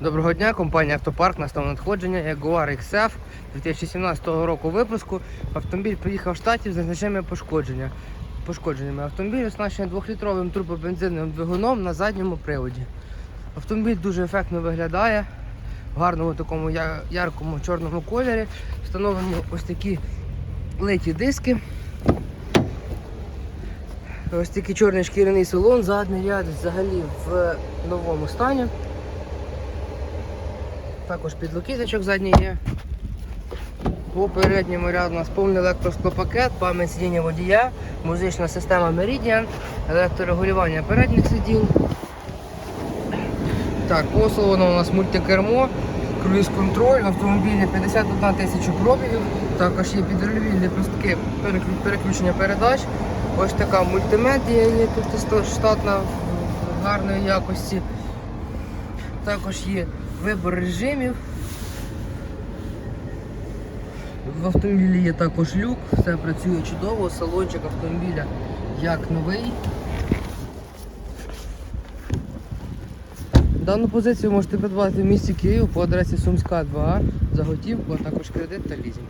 Доброго дня, компанія Автопарк настав надходження Jaguar XF 2017 року випуску. Автомобіль приїхав в штатів з незначними пошкодження. пошкодженнями. Автомобіль оснащений двохлітровим турбобензиновим двигуном на задньому приводі. Автомобіль дуже ефектно виглядає в гарному такому яркому чорному кольорі. Встановлені ось такі литі диски. Ось такий чорний шкіряний салон, задній ряд взагалі в новому стані. Також підлокіточок задній є. По передньому ряду у нас повний електросклопакет, пам'ять сидіння водія, музична система Meridian, електрорегулювання передніх сидінь. Так, послуговано у нас мультикермо, круїз-контроль, автомобілі 51 тисячу пробігів, також є підрульові ліпостки переключення передач. Ось така мультимедія є тут штатна в гарної якості. Також є вибор режимів. В автомобілі є також люк, все працює чудово, салончик автомобіля як новий. Дану позицію можете придбати в місті Київ по адресі Сумська 2 за готівку, а також кредит та лізинг.